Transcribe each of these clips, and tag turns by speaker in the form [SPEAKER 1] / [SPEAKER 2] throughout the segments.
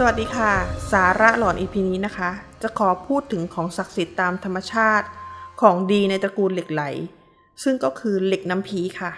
[SPEAKER 1] สวัสดีค่ะ สาระหลอนอีพีนี้นะคะ จะขอพูดถึงของศักดิ์สิทธิ์ตามธรรมชาติ ของดีในตระกูลเหล็กไหล ซึ่งก็คือเหล็กน้ำพีค่ะ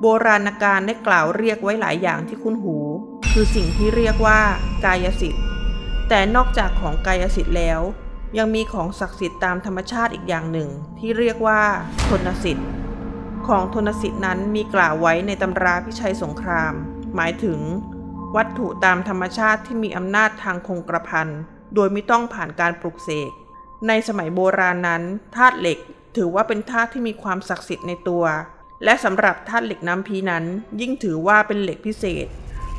[SPEAKER 1] โบราณการได้กล่าวเรียกไว้หลายอย่างที่คุ้นหู คือสิ่งที่เรียกว่ากายสิทธิ์ แต่นอกจากของกายสิทธิ์แล้ว ยังมีของศักดิ์สิทธิ์ตามธรรมชาติอีกอย่างหนึ่ง ที่เรียกว่าทนสิทธิ์ ของทนสิทธิ์นั้นมีกล่าวไว้ในตำราพิชัยสงคราม หมายถึง วัตถุตามธรรมชาติที่มีอำนาจทางคงกระพันโดยไม่ต้องผ่านการปลุกเสก ในสมัยโบราณนั้นธาตุเหล็กถือว่าเป็นธาตุที่มีความศักดิ์สิทธิ์ในตัว และสำหรับธาตุเหล็กน้ำพีนั้น ยิ่งถือว่าเป็นเหล็กพิเศษ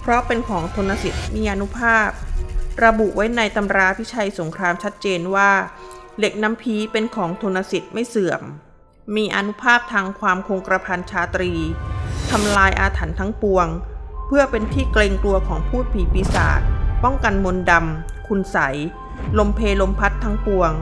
[SPEAKER 1] เพราะเป็นของทนสิทธิ์มีอนุภาพ ระบุไว้ในตำราพิชัยสงครามชัดเจนว่า เหล็กน้ำพีเป็นของทนสิทธิ์ไม่เสื่อม มีอนุภาพทางความคงกระพันชาตรีทำลายอาถรรพ์ทั้งปวง เพื่อเป็นที่เกรงกลัวของพูดผีปีศาจป้องกันมนต์ดำ คุณใส ลมเพลมพัดทั้งปวง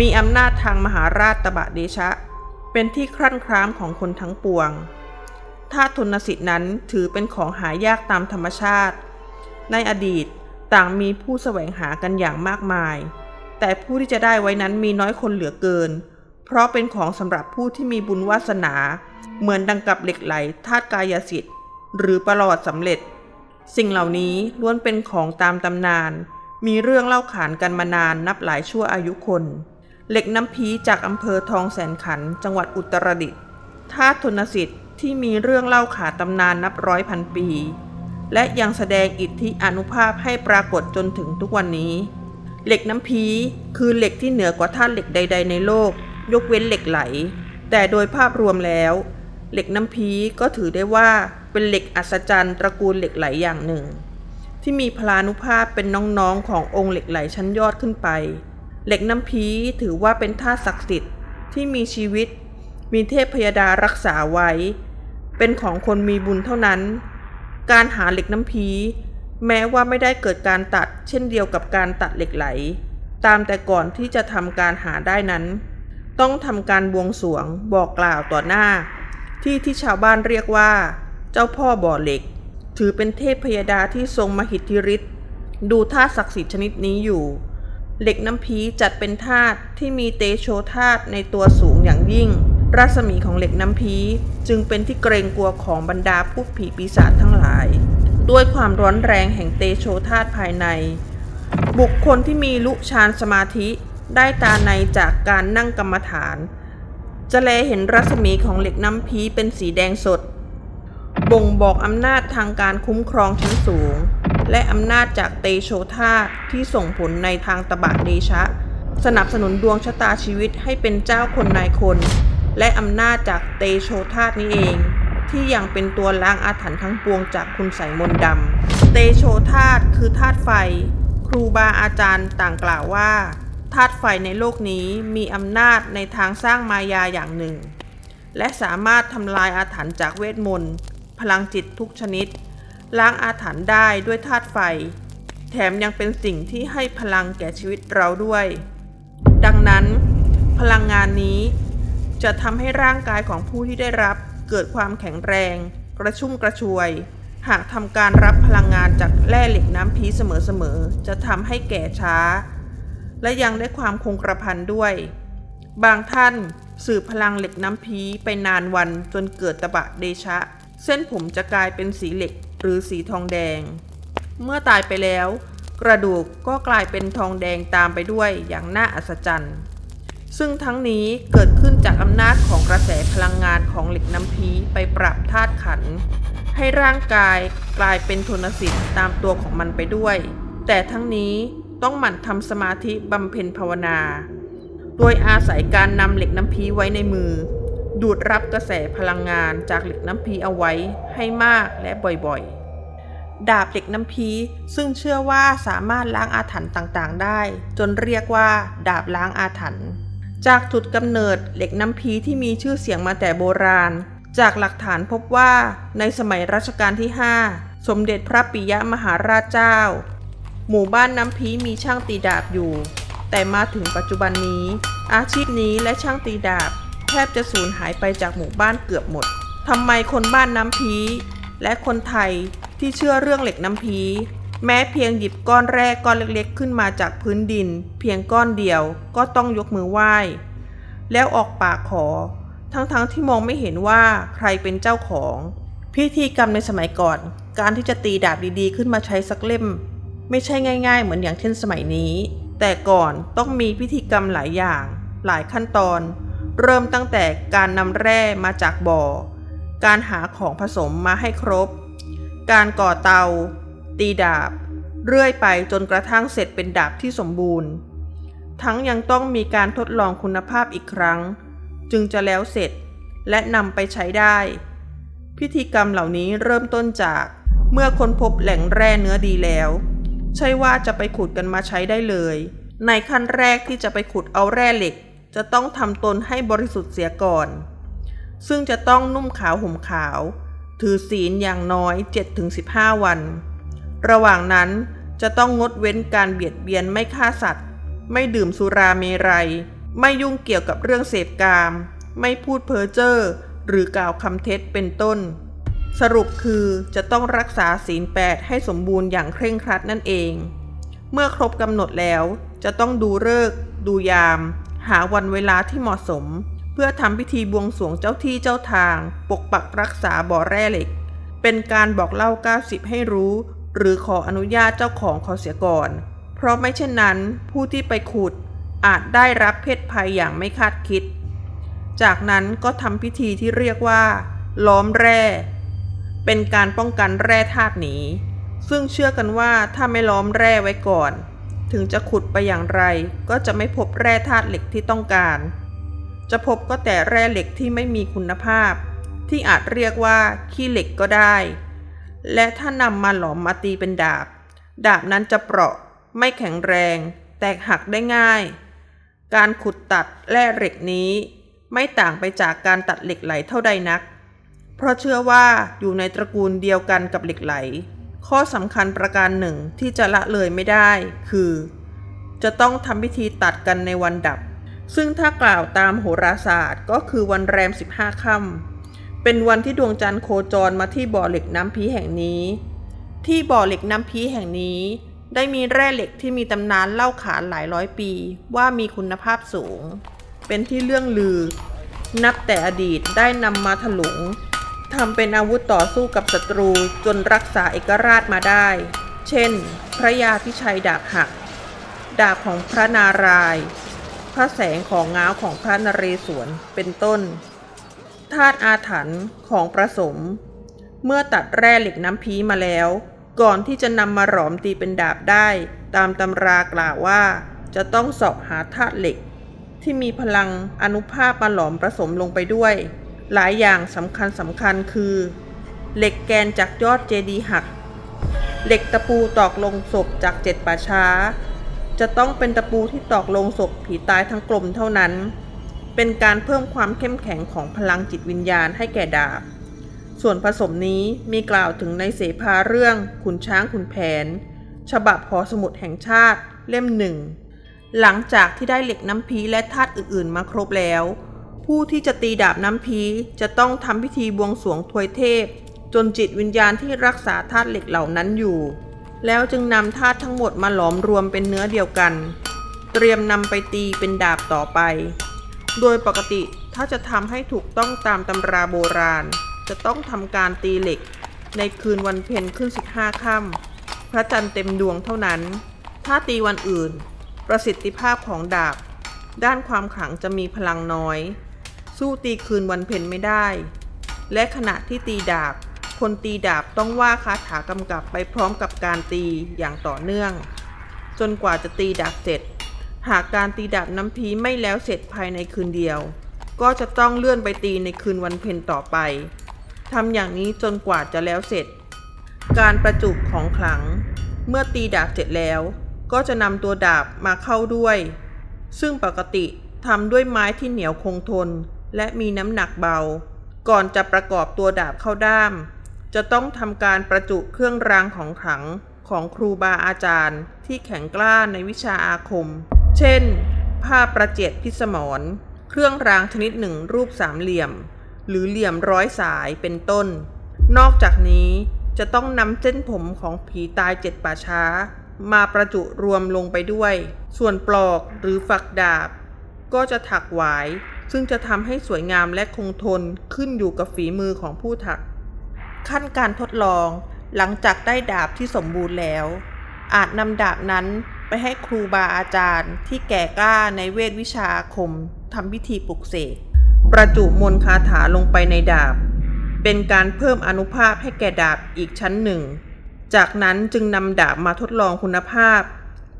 [SPEAKER 1] มีอำนาจทางมหาราชตบะเดชะ เป็นที่ครั่นคร้ามของคนทั้งปวงธาตุทนสิทธินั้นถือเป็นของหายากตามธรรมชาติ ในอดีตต่างมีผู้แสวงหากันอย่างมากมาย แต่ผู้ที่จะได้ไว้นั้นมีน้อยคนเหลือเกิน เพราะเป็นของสำหรับผู้ที่มีบุญวาสนา เหมือนดังกับเหล็กไหลธาตุกายสิทธิ์ หรือประหลอดสำเร็จ สิ่งเหล่านี้ล้วนเป็นของตามตำนาน มีเรื่องเล่าขานกันมานานนับหลายชั่วอายุคน เหล็กน้ำพีจากอำเภอทองแสนขันจังหวัดอุตรดิตถ์ธาตุทนสิทธิ์ที่มีเรื่องเล่าขานตำนานนับร้อยพันปี และยังแสดงอิทธิอนุภาพให้ปรากฏจนถึงทุกวันนี้ เหล็กน้ำพีคือเหล็กที่เหนือกว่าธาตุเหล็กใด ๆ ในโลก ยกเว้นเหล็กไหล แต่โดยภาพรวมแล้ว เหล็กน้ำพีก็ถือได้ว่า เป็นเหล็กอัศจรรย์ตระกูลเหล็กไหลอย่างหนึ่ง ที่มีพลานุภาพเป็นน้องๆขององค์เหล็กไหลชั้นยอดขึ้นไป เหล็กน้ำพีถือว่าเป็นธาตุศักดิ์สิทธิ์ที่มีชีวิต มีเทพพยดารักษาไว้ เป็นของคนมีบุญเท่านั้น การหาเหล็กน้ำพีแม้ว่าไม่ได้เกิดการตัดเช่นเดียวกับการตัดเหล็กไหล ตามแต่ก่อนที่จะทำการหาได้นั้น ต้องทำการบวงสรวงบอกกล่าวต่อหน้า ที่ที่ชาวบ้านเรียกว่า เจ้าพ่อบ่อเหล็ก ถือเป็นเทพพยดาที่ทรงมหิทธิฤทธิ์ดูธาตุศักดิ์สิทธิ์ชนิดนี้อยู่ เหล็กน้ำพีจัดเป็นธาตุที่มีเตโชธาตุในตัวสูงอย่างยิ่ง รัศมีของเหล็กน้ำพีจึงเป็นที่เกรงกลัวของบรรดาผู้ผีปีศาจทั้งหลาย ด้วยความร้อนแรงแห่งเตโชธาตุภายใน บุคคลที่มีลุฌานสมาธิได้ตาในจากการนั่งกรรมฐาน จะแลเห็นรัศมีของเหล็กน้ำพีเป็นสีแดงสด บ่งบอกอำนาจทางการคุ้มครองชั้นสูง และอำนาจจากเตโชธาที่ส่งผลในทางตบะเดชะ สนับสนุนดวงชะตาชีวิตให้เป็นเจ้าคนนายคน และอำนาจจากเตโชธาตนี้เอง ที่ยังเป็นตัวล้างอาถรรพ์ทั้งปวงจากคุณใสยมนต์ดำ เตโชธาตคือธาตุไฟ ครูบาอาจารย์ต่างกล่าวว่าธาตุไฟในโลกนี้มีอำนาจในทางสร้างมายาอย่างหนึ่ง และสามารถทำลายอาถรรพ์จากเวทมนต์ พลังจิตทุกชนิด ล้างอาถรรพ์ได้ด้วยธาตุไฟ แถมยังเป็นสิ่งที่ให้พลังแก่ชีวิตเราด้วย ดังนั้น พลังงานนี้ จะทำให้ร่างกายของผู้ที่ได้รับเกิดความแข็งแรง กระชุ่มกระชวย หากทำการรับพลังงานจากแร่เหล็กน้ำพีเสมอๆจะทำให้แก่ช้า และยังได้ความคงกระพันด้วย บางท่านสืบพลังเหล็กน้ำพีไปนานวันจนเกิดตะบะเดชะ เส้นผมจะกลายเป็นสีเหล็กหรือสีทองแดง เมื่อตายไปแล้ว กระดูกก็กลายเป็นทองแดงตามไปด้วยอย่างน่าอัศจรรย์ ซึ่งทั้งนี้เกิดขึ้นจากอำนาจของกระแสพลังงานของเหล็กน้ำพีไปปรับธาตุขัน ให้ร่างกายกลายเป็นโทนสิทธิ์ตามตัวของมันไปด้วย แต่ทั้งนี้ต้องหมั่นทำสมาธิบำเพ็ญภาวนา โดยอาศัยการนำเหล็กน้ำพีไว้ในมือ ดูดรับกระแสพลังงานจากเหล็กน้ำพีเอาไว้ให้มากและบ่อยๆ ดาบเหล็กน้ำพีซึ่งเชื่อว่าสามารถล้างอาถรรพ์ต่างๆ ได้ จนเรียกว่าดาบล้างอาถรรพ์จากจุดกำเนิดเหล็กน้ำพีที่มีชื่อเสียงมาแต่โบราณ จากหลักฐานพบว่าในสมัยรัชกาลที่ 5 สมเด็จพระปิยมหาราชเจ้า หมู่บ้านน้ำพีมีช่างตีดาบอยู่ แต่มาถึงปัจจุบันนี้ อาชีพนี้และช่างตีดาบ บจะสูญหายไปจากหมู่บ้านเกือบหมดทำไมคนบ้านน้ำพีและคนไทยที่เชื่อเรื่องเหล็กน้ำพีแม้เพียงหยิบก้อนแรกก้อนเล็กๆ ขึ้นมาจากพื้นดิน เพียงก้อนเดียวก็ต้องยกมือไหว้ แล้วออกปากขอ ทั้งๆที่มองไม่เห็นว่าใครเป็นเจ้าของ พิธีกรรมในสมัยก่อน การที่จะตีดาบดีๆ ขึ้นมาใช้สักเล่ม ไม่ใช่ง่าย ๆ เหมือนอย่างเช่นสมัยนี้ แต่ก่อนต้องมีพิธีกรรมหลายอย่าง หลายขั้นตอน เริ่มตั้งแต่การนำแร่มาจากบ่อ การหาของผสมมาให้ครบ การก่อเตา ตีดาบ เรื่อยไปจนกระทั่งเสร็จเป็นดาบที่สมบูรณ์ ทั้งยังต้องมีการทดลองคุณภาพอีกครั้ง จึงจะแล้วเสร็จและนำไปใช้ได้ พิธีกรรมเหล่านี้เริ่มต้นจากเมื่อค้นพบแหล่งแร่เนื้อดีแล้ว ใช่ว่าจะไปขุดกันมาใช้ได้เลย ในขั้นแรกที่จะไปขุดเอาแร่เหล็ก จะต้องทำตนให้บริสุทธิ์เสียก่อน ซึ่งจะต้องนุ่มขาวห่มขาว ถือศีลอย่างน้อย 7-15 วัน ระหว่างนั้นจะต้องงดเว้นการเบียดเบียนไม่ฆ่าสัตว์ ไม่ดื่มสุราเมรัย ไม่ยุ่งเกี่ยวกับเรื่องเสพกาม ไม่พูดเพ้อเจ้อหรือกล่าวคำเท็จเป็นต้น สรุปคือจะต้องรักษาศีลแปดให้สมบูรณ์อย่างเคร่งครัดนั่นเอง เมื่อครบกำหนดแล้วจะต้องดูฤกษ์ดูยาม หาวันเวลาที่เหมาะสม เพื่อทำพิธีบวงสรวงเจ้าที่เจ้าทาง ปกปักรักษาบ่อแร่เหล็ก เป็นการบอกเล่า 90 ให้รู้ หรือขออนุญาตเจ้าของเขาเสียก่อน เพราะไม่เช่นนั้นผู้ที่ไปขุดอาจได้รับเพศภัยอย่างไม่คาดคิด จากนั้นก็ทำพิธีที่เรียกว่า ล้อมแร่ เป็นการป้องกันแร่ธาตุหนีซึ่งเชื่อกันว่าถ้าไม่ล้อมแร่ไว้ก่อน ถึงจะขุดไปอย่างไร ก็จะไม่พบแร่ธาตุเหล็กที่ต้องการ จะพบก็แต่แร่เหล็กที่ไม่มีคุณภาพ ที่อาจเรียกว่าขี้เหล็กก็ได้ และถ้านำมาหลอมมาตีเป็นดาบ ดาบนั้นจะเปราะ ไม่แข็งแรง แตกหักได้ง่าย การขุดตัดแร่เหล็กนี้ ไม่ต่างไปจากการตัดเหล็กไหลเท่าใดนัก เพราะเชื่อว่าอยู่ในตระกูลเดียวกันกับเหล็กไหล ข้อสำคัญประการหนึ่งที่จะละเลยไม่ได้ คือ จะต้องทำพิธีตัดกันในวันดับ ซึ่งถ้ากล่าวตามโหราศาสตร์ก็คือวันแรม 15ค่ำเป็นวันที่ดวงจันทร์โคจรมาที่บ่อเหล็กน้ำพีแห่งนี้ ที่บ่อเหล็กน้ำพีแห่งนี้ ได้มีแร่เหล็กที่มีตำนานเล่าขานหลายร้อยปี ว่ามีคุณภาพสูง เป็นที่เรื่องลือ นับแต่อดีตได้นำมาถลุง ทำเป็นอาวุธต่อสู้กับศัตรูจนรักษาเอกราชมาได้ เช่น พระยาพิชัยดาบหัก ดาบของพระนารายณ์พระแสงของง้าวของพระนเรศวรเป็นต้น ธาตุอาถรรพ์ของประสม เมื่อตัดแร่เหล็กน้ำพีมาแล้ว ก่อนที่จะนำมาหลอมตีเป็นดาบได้ ตามตำรากล่าวว่า จะต้องสอบหาธาตุเหล็ก ที่มีพลังอนุภาพมาหลอมผสมลงไปด้วย หลายอย่างสำคัญสำคัญคือ เหล็กแกนจากยอดเจดีย์หัก เหล็กตะปูตอกลงศพจากเจ็ดป่าช้า จะต้องเป็นตะปูที่ตอกลงศพผีตายทั้งกลมเท่านั้น เป็นการเพิ่มความเข้มแข็งของพลังจิตวิญญาณให้แก่ดาบ ส่วนผสมนี้มีกล่าวถึงในเสภาเรื่องขุนช้างขุนแผน ฉบับหอสมุดแห่งชาติเล่มหนึ่งหลังจากที่ได้เหล็กน้ำพีและธาตุอื่นๆมาครบแล้ว ผู้ที่จะตีดาบน้ำพีจะต้องทำพิธีบวงสรวงทวยเทพ จนจิตวิญญาณที่รักษาธาตุเหล็กเหล่านั้นอยู่ แล้วจึงนำธาตุทั้งหมดมาหลอมรวมเป็นเนื้อเดียวกัน เตรียมนำไปตีเป็นดาบต่อไป โดยปกติถ้าจะทำให้ถูกต้องตามตำราโบราณ จะต้องทำการตีเหล็ก ในคืนวันเพ็ญขึ้น 15ค่ำพระจันทร์เต็มดวงเท่านั้น ถ้าตีวันอื่น ประสิทธิภาพของดาบ ด้านความขลังจะมีพลังน้อย สู้ตีคืนวันเพ็ญไม่ได้ และขณะที่ตีดาบ คนตีดาบต้องว่าคาถากำกับไปพร้อมกับการตีอย่างต่อเนื่อง จนกว่าจะตีดาบเสร็จ หากการตีดาบน้ำพีไม่แล้วเสร็จภายในคืนเดียว ก็จะต้องเลื่อนไปตีในคืนวันเพ็ญต่อไปทำอย่างนี้จนกว่าจะแล้วเสร็จ การประจุของขลัง เมื่อตีดาบเสร็จแล้ว ก็จะนำตัวดาบมาเข้าด้วย ซึ่งปกติทำด้วยไม้ที่เหนียวคงทน และมีน้ำหนักเบา ก่อนจะประกอบตัวดาบเข้าด้าม จะต้องทำการประจุเครื่องรางของขลังของครูบาอาจารย์ ที่แข็งกล้าในวิชาอาคม เช่น ผ้าประเจดพิสมร เครื่องรางชนิดหนึ่งรูปสามเหลี่ยม หรือเหลี่ยมร้อยสายเป็นต้น นอกจากนี้จะต้องนำเส้นผมของผีตายเจ็ดป่าช้า มาประจุรวมลงไปด้วย ส่วนปลอกหรือฝักดาบ ก็จะถักหวาย ซึ่งจะทำให้สวยงามและคงทนขึ้นอยู่กับฝีมือของผู้ถัก ขั้นการทดลองหลังจากได้ดาบที่สมบูรณ์แล้ว อาจนำดาบนั้นไปให้ครูบาอาจารย์ที่แก่กล้าในเวทวิชาคมทำพิธีปลุกเสกประจุมนคาถาลงไปในดาบ เป็นการเพิ่มอนุภาพให้แก่ดาบอีกชั้นหนึ่ง จากนั้นจึงนำดาบมาทดลองคุณภาพ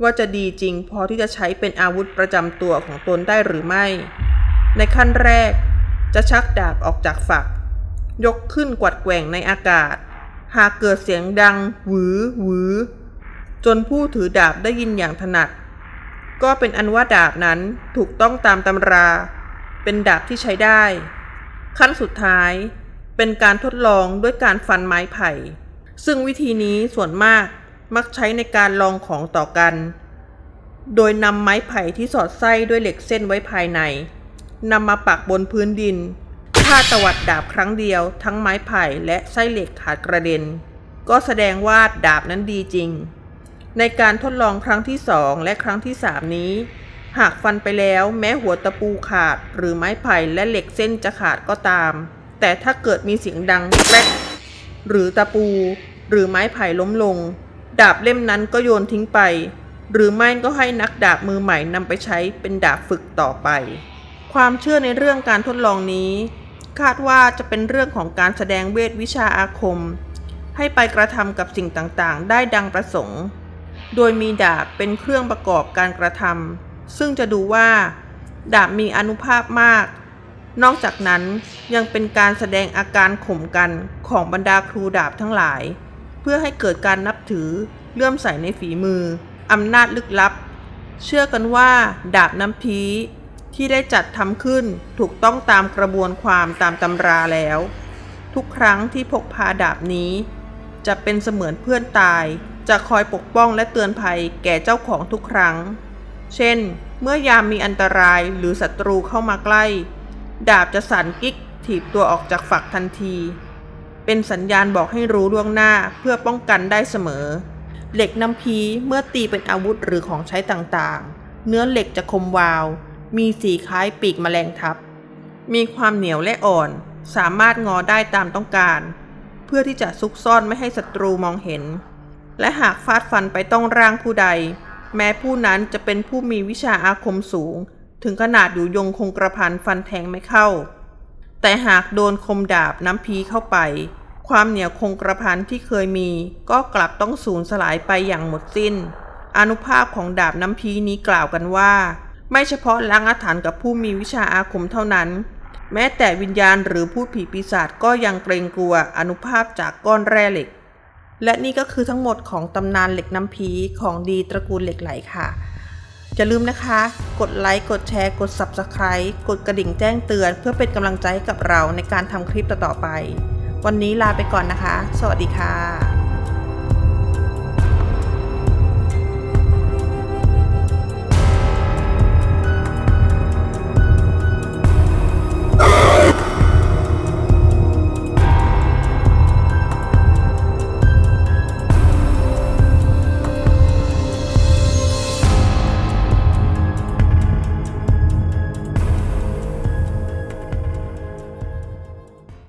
[SPEAKER 1] ว่าจะดีจริงพอที่จะใช้เป็นอาวุธประจำตัวของตนได้หรือไม่ ในขั้นแรก จะชักดาบออกจากฝัก ยกขึ้นกวัดแกว่งในอากาศ หากเกิดเสียงดัง หวือ หวือ จนผู้ถือดาบได้ยินอย่างถนัด ก็เป็นอันว่าดาบนั้นถูกต้องตามตำรา เป็นดาบที่ใช้ได้ ขั้นสุดท้ายเป็นการทดลองด้วยการฟันไม้ไผ่ ซึ่งวิธีนี้ส่วนมากมักใช้ในการลองของต่อกัน โดยนำไม้ไผ่ที่สอดไส้ด้วยเหล็กเส้นไว้ภายใน นำมาปักบนพื้นดินถ้าตวัดดาบครั้งเดียว ทั้งไม้ไผ่และไส้เหล็กขาดกระเด็น ก็แสดงว่าดาบนั้นดีจริง ในการทดลองครั้งที่สองและครั้งที่สามนี้ หากฟันไปแล้วแม้หัวตะปูขาด หรือไม้ไผ่และเหล็กเส้นจะขาดก็ตาม แต่ถ้าเกิดมีเสียงดังแกรกหรือตะปู หรือไม้ไผ่ล้มลง ดาบเล่มนั้นก็โยนทิ้งไป หรือไม่ก็ให้นักดาบมือใหม่นำไปใช้เป็นดาบฝึกต่อไป ความเชื่อในเรื่องการทดลองนี้ คาดว่าจะเป็นเรื่องของการแสดงเวทวิชาอาคม ให้ไปกระทำกับสิ่งต่างๆ ได้ดังประสงค์ โดยมีดาบเป็นเครื่องประกอบการกระทำซึ่งจะดูว่า ดาบมีอนุภาพมาก นอกจากนั้นยังเป็นการแสดงอาการข่มกันของบรรดาครูดาบทั้งหลาย เพื่อให้เกิดการนับถือเลื่อมใสในฝีมืออำนาจลึกลับ เชื่อกันว่า ดาบน้ำพี ที่ได้จัดทำขึ้นถูกต้องตามกระบวนความตามตำราแล้ว ทุกครั้งที่พกพาดาบนี้ จะเป็นเสมือนเพื่อนตาย จะคอยปกป้องและเตือนภัยแก่เจ้าของทุกครั้ง เช่น เมื่อยามมีอันตรายหรือศัตรูเข้ามาใกล้ ดาบจะสั่นกิ๊กถีบตัวออกจากฝักทันที เป็นสัญญาณบอกให้รู้ล่วงหน้าเพื่อป้องกันได้เสมอ เหล็กน้ำพีเมื่อตีเป็นอาวุธหรือของใช้ต่างๆ เนื้อเหล็กจะคมวาว มีสีคล้ายปีกแมลงทับ มีความเหนียวและอ่อน สามารถงอได้ตามต้องการ เพื่อที่จะซุกซ่อนไม่ให้ศัตรูมองเห็น และหากฟาดฟันไปต้องร่างผู้ใด แม้ผู้นั้นจะเป็นผู้มีวิชาอาคมสูง ถึงขนาดอยู่ยงคงกระพันฟันแทงไม่เข้า แต่หากโดนคมดาบน้ำพีเข้าไป ความเหนียวคงกระพันที่เคยมี ก็กลับต้องสูญสลายไปอย่างหมดสิ้น อนุภาพของดาบน้ำพีนี้กล่าวกันว่า ไม่เฉพาะล้างอาถรรพ์กับผู้มีวิชาอาคมเท่านั้น แม้แต่วิญญาณหรือผู้ผีปีศาจก็ยังเกรงกลัวอนุภาพจากก้อนแร่เหล็ก และนี่ก็คือทั้งหมดของตำนานเหล็กน้ำพีของดีตระกูลเหล็กไหลค่ะอย่าลืมนะคะ กดไลค์ กดแชร์ กด Subscribe กดกระดิ่งแจ้งเตือน เพื่อเป็นกำลังใจให้กับเราในการทำคลิปต่อๆไป วันนี้ลาไปก่อนนะคะ สวัสดีค่ะ